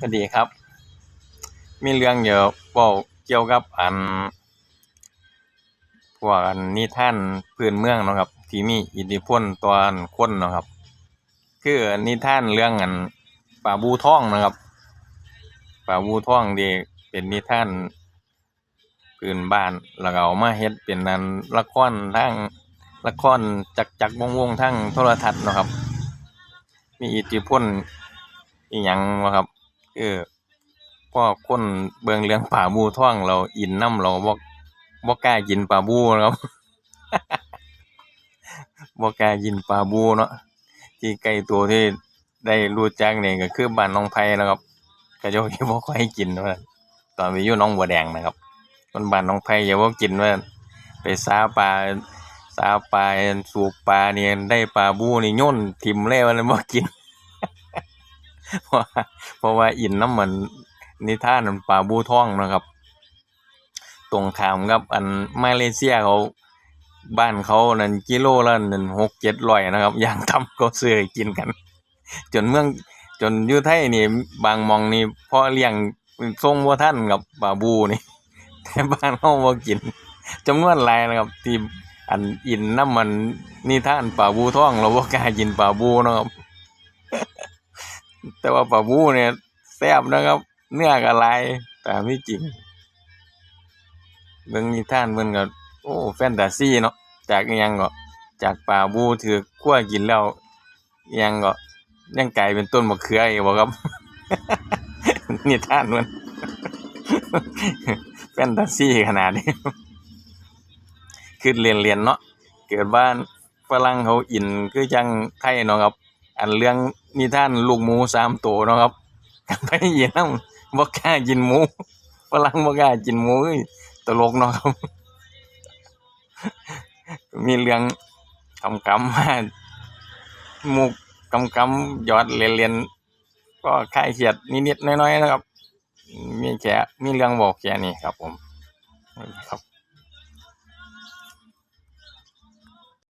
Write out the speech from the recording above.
ก็ดีครับ มีเรื่องเยอะเว้าเกี่ยวกับอัน พวกอันนิท่านพื้นเมืองนะครับ ที่มีอิทธิพลต่ออันคนนะครับ คือนิท่านเรื่องอันปลาบู่องนะครับปลาบู่องที่เป็นนิท่านพื้นบ้านแล้วก็เอามาเฮ็ดเป็นอันละครทางละครจักจักวงศ์ๆทางโทรทัศน์นะครับ มีอิทธิพลอิหยังบ่ครับ คือพอคนเบิ่งเรื่องปลาบู่ทองแล้วอินนำแล้วบ่ บ่กล้ากินปลาบู่นะครับ บ่กล้ากินปลาบู่เนาะ ที่ใกล้ตัวที่ได้รู้จักนี่ก็คือบ้านหนองไผ่นะครับ เขาเจ้าสิบ่ค่อยกินว่าตอนไปอยู่หนองบัวแดงนะครับ คนบ้านหนองไผ่อย่าบ่กินว่าไปสาปลา สาปลา สูบปลานี่ได้ปลาบูนี่โยนทิ่มเลยว่าแล้วบ่กิน เพราะว่าเพราะว่าอินน้ำมันนิท่านปลาบูท่องนะครับ ตรงขามกับอันมาเลเซียเขาบ้านเขานั่นกิโลละนั่น6-700นะครับอย่างต่ำก็ซื้อกินกัน จนเมืองจนยู่ไทยนี่ บางมองนี่พอเลี้ยงส่งบ่ทันกับปลาบูนี่แต่บ้านเราบ่กินจำนวนหลายนะครับ ที่อันอินน้ำมันนิท่านปลาบูท่องเราบ่กล้ากินปลาบูนะครับ แต่ว่าปลาบูเนี่ยแซ่บนะครับ เนื้อก็หลายตามที่จริงเบิ่งนิท่านเพิ่นก็โอ้แฟนตาซีเนาะจากยังก็จากปลาบูถูกคั่วกินแล้วยังก็ยังไกลายเป็นต้นมะเขืออีกบ่ครับนิทานมันแฟนตาซีขนาดนี้คือเรียนๆเนาะเกิดว่านฝรั่งเขาอินคือจังไทยเนาะครับ อันเรื่องนิท่านลูกหมูสามตัวเนาะครับก็ไปอินนำบ่กล้ากินหมูฝรั่งบ่กล้ากินหมูตลกเนาะครับ มีเรื่องกำๆมามุกกำยอดเล่นๆก็คลายเครียดนิดๆน้อยๆนะครับ มีแค่มีเรื่องบอกแค่นี้ครับผม